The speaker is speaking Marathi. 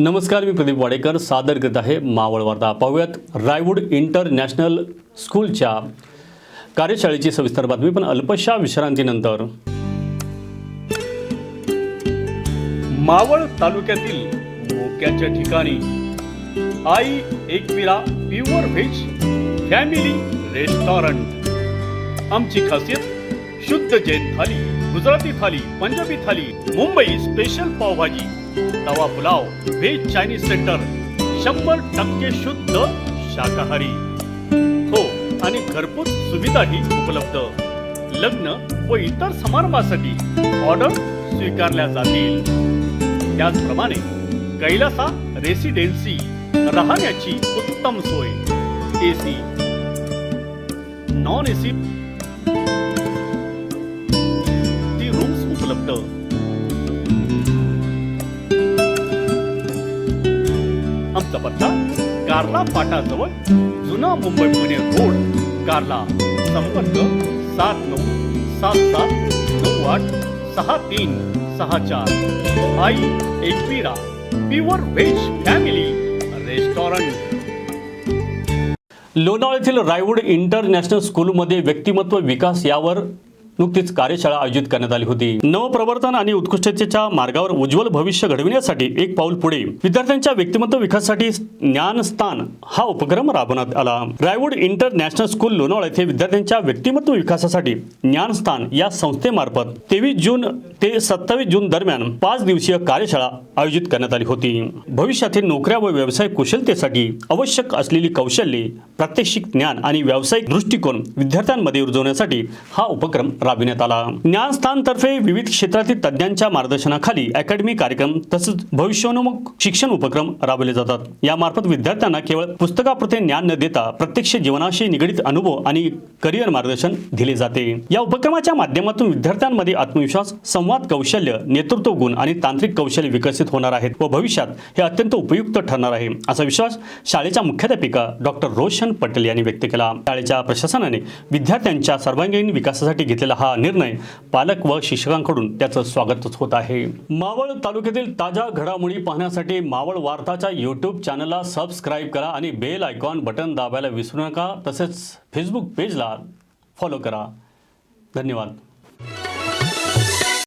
नमस्कार मी प्रदीप वाडेकर. सादर करत आहे मावळ वार्ता. पाहूयात रायवूड इंटरनॅशनल स्कूलच्या कार्यशाळेची सविस्तर बातमी पण अल्पशा विश्रांतीनंतर. मावळ तालुक्यातील मोक्याच्या ठिकाणी आई Ekvira pure veg family restaurant. आमची खासियत शुद्ध जैन थाली गुजराती थाली पंजाबी थाली मुंबई स्पेशल पावभाजी. तवा पुलाव व्हेज चायनीज सेंटर शंभर टक्के शुद्ध शाकाहारी. हो आणि घरपोच सुविधाही उपलब्ध. लग्न व इतर समारंभासाठी ऑर्डर स्वीकारल्या जातील. त्याचप्रमाणे कैलासा रेसिडेन्सी राहण्याची उत्तम सोय. एसी नॉन एसी ती रूम्स उपलब्ध. आमचा पत्ता कार्ला फाटाजवळ जुना मुंबई पुणे रोड कारला संपर्क सात नऊ सात सात नऊ आठ सहा तीन सहा चार. Aai Ekvira pure veg family restaurant. लोणावळ्यातील Ryewood international स्कूलमध्ये व्यक्तिमत्व विकास यावर नुकतीच कार्यशाळा आयोजित करण्यात आली होती. नवप्रवर्तन आणि उत्कृष्टतेच्या मार्गावर उज्ज्वल भविष्य घडविण्यासाठी एक पाऊल पुढे. विद्यार्थ्यांच्या व्यक्तिमत्व विकासासाठी ज्ञानस्थान हा उपक्रम राबवण्यात आला. रायवूड इंटरनॅशनल स्कूल लोणावळा येथे विद्यार्थ्यांच्या व्यक्तिमत्व विकासासाठी ज्ञानस्थान या संस्थेमार्फत तेवीस जून ते सत्तावीस जून दरम्यान पाच दिवसीय कार्यशाळा आयोजित करण्यात आली होती. भविष्यातील नोकऱ्या व व्यवसाय कुशलतेसाठी आवश्यक असलेली कौशल्ये प्रात्यक्षिक ज्ञान आणि व्यावसायिक दृष्टिकोन विद्यार्थ्यांमध्ये रुजवण्यासाठी हा उपक्रम राबविण्यात आला. ज्ञानस्थानतर्फे विविध क्षेत्रातील तज्ज्ञांच्या मार्गदर्शनाखाली अकॅडमी कार्यक्रम तसंच भविष्योन्मुख शिक्षण उपक्रम राबवले जातात. यामार्फत विद्यार्थ्यांना केवळ पुस्तकाप्रते ज्ञान न देता प्रत्यक्ष जीवनाशी निगडीत अनुभव आणि करिअर मार्गदर्शन दिले जाते. या उपक्रमाच्या माध्यमातून विद्यार्थ्यांमध्ये आत्मविश्वास संवाद कौशल्य नेतृत्व गुण आणि तांत्रिक कौशल्य विकसित होणार आहेत व भविष्यात हे अत्यंत उपयुक्त ठरणार आहे. असा विश्वास शाळेच्या मुख्याध्यापिका डॉक्टर रोशन पटेल यांनी व्यक्त केला. शाळेच्या प्रशासनाने विद्यार्थ्यांच्या सर्वांगीण विकासासाठी घेतलेला हा निर्णय पालक व शिक्षकांकडून त्याचं स्वागतच होत आहे. मावळ तालुक्यातील ताज्या घडामोडी पाहण्यासाठी मावळ वार्ताच्या यूट्यूब चॅनलला सबस्क्राईब करा आणि बेल आयकॉन बटन दाबायला विसरू नका. तसेच फेसबुक पेजला फॉलो करा. धन्यवाद.